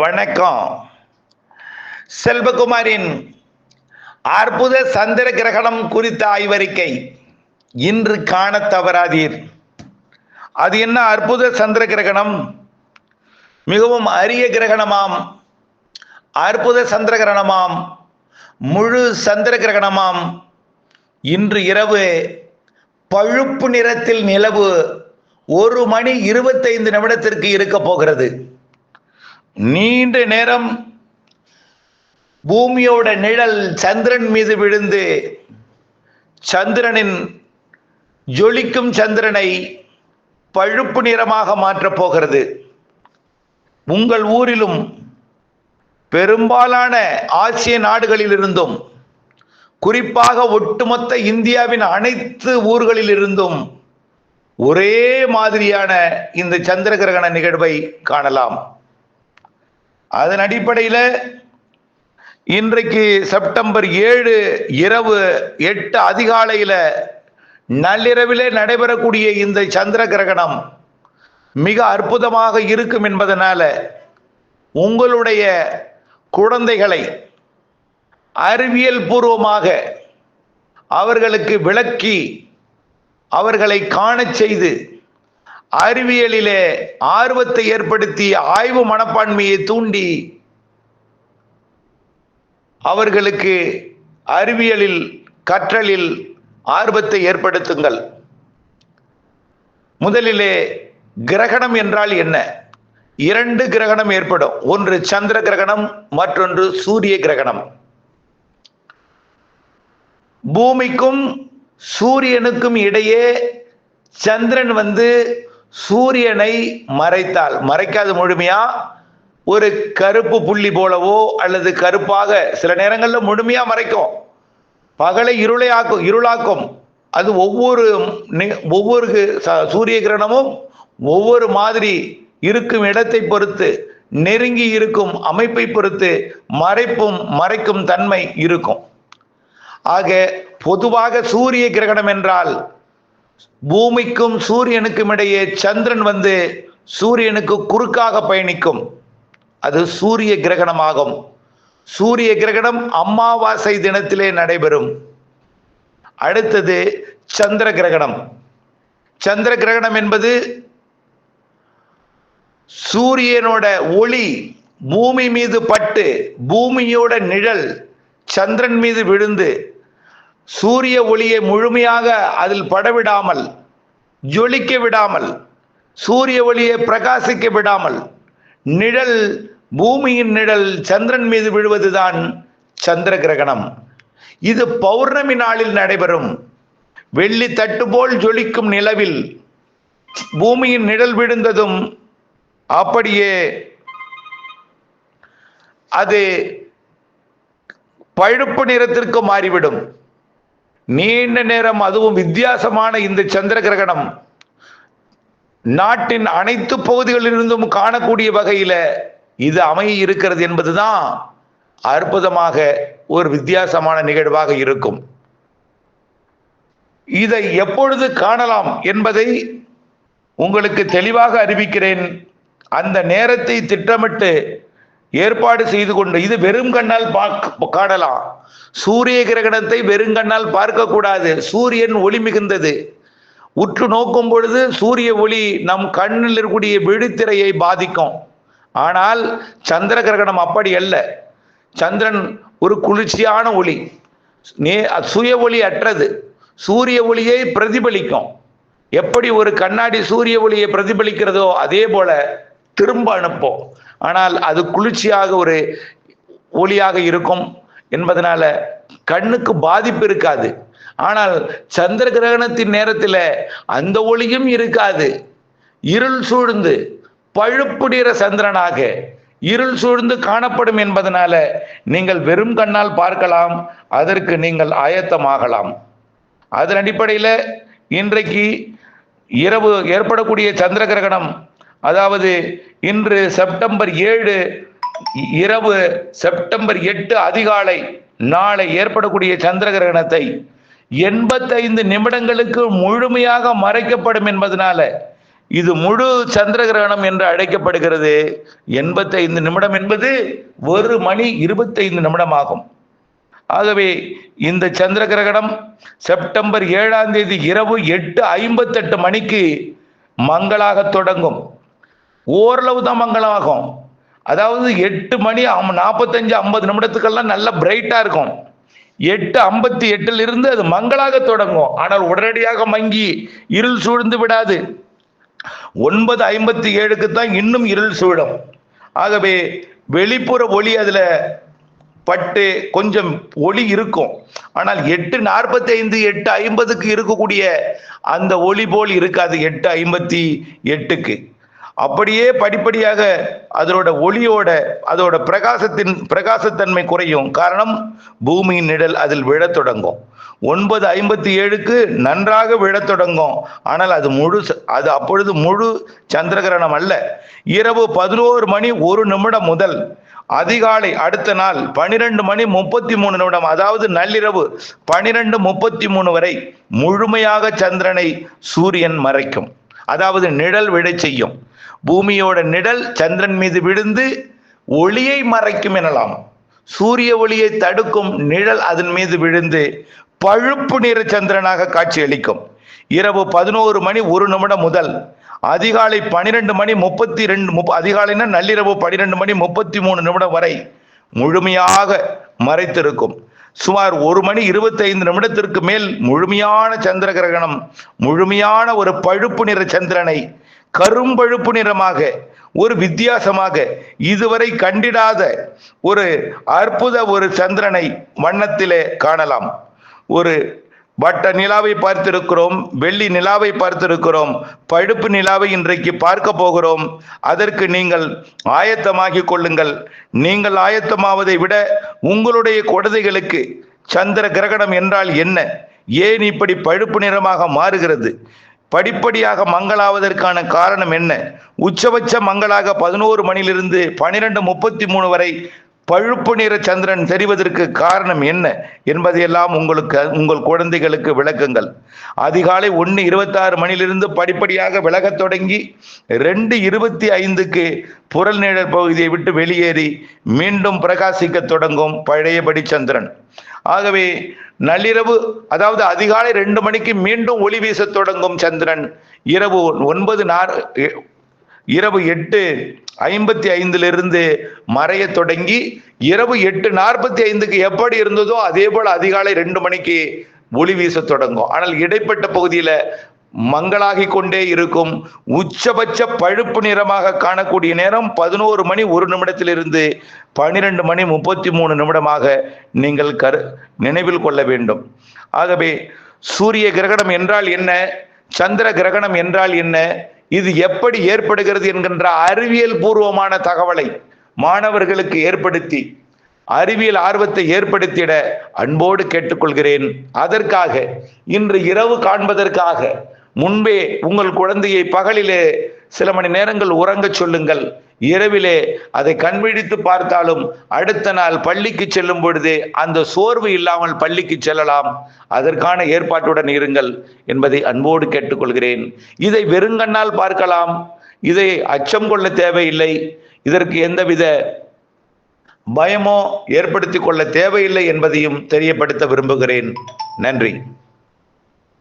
வணக்கம். செல்வகுமாரின் அற்புத சந்திர கிரகணம் குறித்த ஆய்வறிக்கை. இன்று காண தவறாதீர். அது என்ன அற்புத சந்திர கிரகணம்? மிகவும் அரிய கிரகணமாம். அற்புத சந்திர கிரகணமாம். முழு சந்திர கிரகணமாம். இன்று இரவு பழுப்பு நிறத்தில் நிலவு ஒரு மணி இருபத்தைந்து நிமிடத்திற்கு இருக்க போகிறது. நீண்ட நேரம் பூமியோட நிழல் சந்திரன் மீது விழுந்து சந்திரனின் ஜொலிக்கும் சந்திரனை பழுப்பு நிறமாக மாற்றப் போகிறது. உங்கள் ஊரிலும் பெரும்பாலான ஆசிய நாடுகளிலிருந்தும் குறிப்பாக ஒட்டுமொத்த இந்தியாவின் அனைத்து ஊர்களிலிருந்தும் ஒரே மாதிரியான இந்த சந்திர கிரகண நிகழ்வை காணலாம். அதன் அடிப்படையில் இன்றைக்கு செப்டம்பர் ஏழு இரவு எட்டு அதிகாலையில் நள்ளிரவிலே நடைபெறக்கூடிய இந்த சந்திர கிரகணம் மிக அற்புதமாக இருக்கும் என்பதனால உங்களுடைய குழந்தைகளை அறிவியல் பூர்வமாக அவர்களுக்கு விளக்கி அவர்களை காணச் செய்து அறிவியலிலே ஆர்வத்தை ஏற்படுத்தி ஆய்வு மனப்பான்மையை தூண்டி அவர்களுக்கு அறிவியலில் கற்றலில் ஆர்வத்தை ஏற்படுத்துங்கள். முதலிலே கிரகணம் என்றால் என்ன? இரண்டு கிரகணம் ஏற்படும். ஒன்று சந்திர கிரகணம் மற்றொன்று சூரிய கிரகணம். பூமிக்கும் சூரியனுக்கும் இடையே சந்திரன் வந்து சூரியனை மறைத்தால் மறைக்காது முழுமையா? ஒரு கருப்பு புள்ளி போலவோ அல்லது கருப்பாக சில நேரங்களில் முழுமையா மறைக்கும். பகலை இருளை ஆக்கும் இருளாக்கும். அது ஒவ்வொரு ஒவ்வொரு சூரிய கிரகணமும் ஒவ்வொரு மாதிரி இருக்கும் இடத்தை பொறுத்து நெருங்கி இருக்கும் அமைப்பை பொறுத்து மறைப்பும் மறைக்கும் தன்மை இருக்கும். ஆக பொதுவாக சூரிய கிரகணம் என்றால் பூமிக்கும் சூரியனுக்கும் இடையே சந்திரன் வந்து சூரியனுக்கு குறுக்காக பயணிக்கும். அது சூரிய கிரகணமாகும். சூரிய கிரகணம் அமாவாசை தினத்திலே நடைபெறும். அடுத்தது சந்திர கிரகணம். சந்திர கிரகணம் என்பது சூரியனோட ஒளி பூமி மீது பட்டு பூமியோட நிழல் சந்திரன் மீது விழுந்து சூரிய ஒளியை முழுமையாக அதில் படவிடாமல் ஜொலிக்க விடாமல் சூரிய ஒளியை பிரகாசிக்க விடாமல் நிழல் பூமியின் நிழல் சந்திரன் மீது விழுவதுதான் சந்திர கிரகணம். இது பௌர்ணமி நாளில் நடைபெறும். வெள்ளி தட்டு போல் ஜொலிக்கும் நிலவில் பூமியின் நிழல் விழுந்ததும் அப்படியே அது பழுப்பு நிறத்திற்கு மாறிவிடும். நீண்ட நேரம் அதுவும் வித்தியாசமான இந்த சந்திர கிரகணம். நாட்டின் அனைத்து பகுதிகளிலிருந்தும் காணக்கூடிய வகையில இது அமைய இருக்கிறது என்பதுதான் அற்புதமாக ஒரு வித்தியாசமான நிகழ்வாக இருக்கும். இதை எப்பொழுது காணலாம் என்பதை உங்களுக்கு தெளிவாக அறிவிக்கிறேன். அந்த நேரத்தை திட்டமிட்டு ஏற்பாடு செய்து கொண்டு இது வெறும் கண்ணால் பார்க்க காணலாம். சூரிய கிரகணத்தை வெறுங்கண்ணால் பார்க்க கூடாது. சூரியன் ஒளி மிகுந்தது. உற்று நோக்கும் பொழுது சூரிய ஒளி நம் கண்ணில் இருக்கக்கூடிய விழித்திரையை பாதிக்கும். ஆனால் சந்திர கிரகணம் அப்படி அல்ல. சந்திரன் ஒரு குளிர்ச்சியான ஒளி. நே சுய ஒளி அற்றது. சூரிய ஒளியை பிரதிபலிக்கும். எப்படி ஒரு கண்ணாடி சூரிய ஒளியை பிரதிபலிக்கிறதோ அதே போல திரும்ப அனுப்போம். ஆனால் அது குளிர்ச்சியாக ஒரு ஒளியாக இருக்கும் என்பதனால கண்ணுக்கு பாதிப்பு இருக்காது. ஆனால் சந்திர கிரகணத்தின் நேரத்தில் அந்த ஒளியும் இருக்காது. இருள் சூழ்ந்து பழுப்பு நிற சந்திரனாக இருள் சூழ்ந்து காணப்படும் என்பதனால நீங்கள் வெறும் கண்ணால் பார்க்கலாம் அதற்கு நீங்கள் ஆயத்தமாகலாம். அதன் அடிப்படையில் இன்றைக்கு இரவு ஏற்படக்கூடிய சந்திர கிரகணம் அதாவது இன்று செப்டம்பர் ஏழு இரவு செப்டம்பர் எட்டு அதிகாலை நாளை ஏற்படக்கூடிய சந்திர கிரகணத்தை எண்பத்தைந்து நிமிடங்களுக்கு முழுமையாக மறைக்கப்படும் என்பதனால இது முழு சந்திர கிரகணம் என்று அழைக்கப்படுகிறது. எண்பத்தைந்து நிமிடம் என்பது ஒரு மணி இருபத்தைந்து நிமிடம் ஆகும் ஆகவே இந்த சந்திர கிரகணம் செப்டம்பர் ஏழாம் தேதி இரவு எட்டு ஐம்பத்தெட்டு மணிக்கு மங்களாக தொடங்கும். ஓரளவு தான் மங்களமாகும் அதாவது எட்டு மணி அம்- நாற்பத்தஞ்சு ஐம்பது நிமிடத்துக்கெல்லாம் நல்ல பிரைட்டாக இருக்கும். எட்டு ஐம்பத்தி எட்டுல இருந்து அது மங்களாக தொடங்கும். ஆனால் உடனடியாக மங்கி இருள் சூழ்ந்து விடாது. ஒன்பது ஐம்பத்தி ஏழுக்கு தான் இன்னும் இருள் சூழும் ஆகவே வெளிப்புற ஒளி அதில் பட்டு கொஞ்சம் ஒளி இருக்கும். ஆனால் எட்டு நாற்பத்தி ஐந்து எட்டு ஐம்பதுக்கு இருக்கக்கூடிய அந்த ஒளி போல் இருக்காது எட்டு ஐம்பத்தி எட்டுக்கு. அப்படியே படிப்படியாக அதனோட ஒளியோட அதோட பிரகாசத்தின் பிரகாசத்தன்மை குறையும். காரணம் பூமியின் நிழல் அதில் விழத் தொடங்கும். ஒன்பது ஐம்பத்தி ஏழுக்கு நன்றாக விழத் தொடங்கும். ஆனால் அது முழு ச- அது அப்பொழுது முழு சந்திரகிரகணம் அல்ல. இரவு பதினோரு மணி ஒரு நிமிடம் முதல் அதிகாலை அடுத்த நாள் பனிரெண்டு மணி முப்பத்தி மூணு நிமிடம் அதாவது நள்ளிரவு பனிரெண்டு முப்பத்தி மூணு வரை முழுமையாக சந்திரனை சூரியன் மறைக்கும். அதாவது நிழல் விழச் செய்யும். பூமியோட நிழல் சந்திரன் மீது விழுந்து ஒளியை மறைக்கும் எனலாம். சூரிய ஒளியை தடுக்கும் நிழல் அதன் மீது விழுந்து பழுப்பு நிற சந்திரனாக காட்சியளிக்கும். இரவு பதினோரு மணி ஒரு நிமிடம் முதல் அதிகாலை பனிரெண்டு மணி முப்பத்தி ரெண்டு முப்ப அதிகாலைனா நள்ளிரவு பனிரெண்டு மணி முப்பத்தி மூணு நிமிடம் வரை முழுமையாக மறைத்திருக்கும். சுமார் ஒரு மணி இருபத்தைந்து நிமிடத்திற்கு மேல் முழுமையான சந்திர கிரகணம் முழுமையான ஒரு பழுப்பு நிற சந்திரனை கரும்பழுப்பு நிறமாக ஒரு வித்தியாசமாக இதுவரை கண்டிடாத ஒரு அற்புத ஒரு சந்திரனை வண்ணத்திலே காணலாம். ஒரு வட்ட நிலாவை பார்த்திருக்கிறோம் வெள்ளி நிலாவை பார்த்திருக்கிறோம் பழுப்பு நிலாவை இன்றைக்கு பார்க்க போகிறோம். அதற்கு நீங்கள் ஆயத்தமாகிக் கொள்ளுங்கள். நீங்கள் ஆயத்தமாவதை விட உங்களுடைய குழந்தைகளுக்கு சந்திர கிரகணம் என்றால் என்ன? ஏன் இப்படி பழுப்பு நிறமாக மாறுகிறது? படிப்படியாக மங்களாவதற்கான காரணம் என்ன? உச்சபட்ச மங்களாக பதினோரு மணியிலிருந்து பனிரெண்டு முப்பத்தி மூணு வரை பழுப்பு நிற சந்திரன் தெரிவதற்கு காரணம் என்ன என்பதையெல்லாம் உங்களுக்கு உங்கள் குழந்தைகளுக்கு விளக்குங்கள். அதிகாலை ஒன்று இருபத்தாறு மணியிலிருந்து படிப்படியாக விலகத் தொடங்கி ரெண்டு இருபத்தி ஐந்துக்கு புரல் நிழல் பகுதியை விட்டு வெளியேறி மீண்டும் பிரகாசிக்க தொடங்கும் பழையபடி சந்திரன். ஆகவே நள்ளிரவு அதாவது அதிகாலை ரெண்டு மணிக்கு மீண்டும் ஒளி வீசத் தொடங்கும் சந்திரன் இரவு ஒன்பது நார் இரவு எட்டு ஐம்பத்தி ஐந்திலிருந்து மறையத் தொடங்கி இரவு எட்டு நாற்பத்தி ஐந்துக்கு எப்படி இருந்ததோ அதே போல அதிகாலை ரெண்டு மணிக்கு ஒளி வீசத் தொடங்கும். ஆனால் இடைப்பட்ட பகுதியில மங்களாகி கொண்டே இருக்கும் உச்சபட்ச பழுப்பு நிறமாக காணக்கூடிய நேரம் பதினோரு மணி ஒரு நிமிடத்திலிருந்து பனிரெண்டு மணி முப்பத்தி மூணு நிமிடமாக நீங்கள் கரு நினைவில் கொள்ள வேண்டும். ஆகவே சூரிய கிரகணம் என்றால் என்ன? சந்திர கிரகணம் என்றால் என்ன? இது எப்படி ஏற்படுகிறது என்கின்ற அறிவியல் பூர்வமான தகவலை மாணவர்களுக்கு ஏற்படுத்தி அறிவியல் ஆர்வத்தை ஏற்படுத்திட அன்போடு கேட்டுக்கொள்கிறேன். அதற்காக இன்று இரவு காண்பதற்காக முன்பே உங்கள் குழந்தையை பகலிலே சில மணி நேரங்கள் உறங்கச் சொல்லுங்கள். இரவிலே அதை கண்விழித்து பார்த்தாலும் அடுத்த நாள் பள்ளிக்கு செல்லும் பொழுது அந்த சோர்வு இல்லாமல் பள்ளிக்கு செல்லலாம். அதற்கான ஏற்பாட்டுடன் இருங்கள் என்பதை அன்போடு கேட்டுக்கொள்கிறேன். இதை வெறுங்கண்ணால் பார்க்கலாம். இதை அச்சம் கொள்ள தேவையில்லை. இதற்கு எந்தவித பயமோ ஏற்படுத்திக் கொள்ள தேவையில்லை என்பதையும் தெரியப்படுத்த விரும்புகிறேன். நன்றி.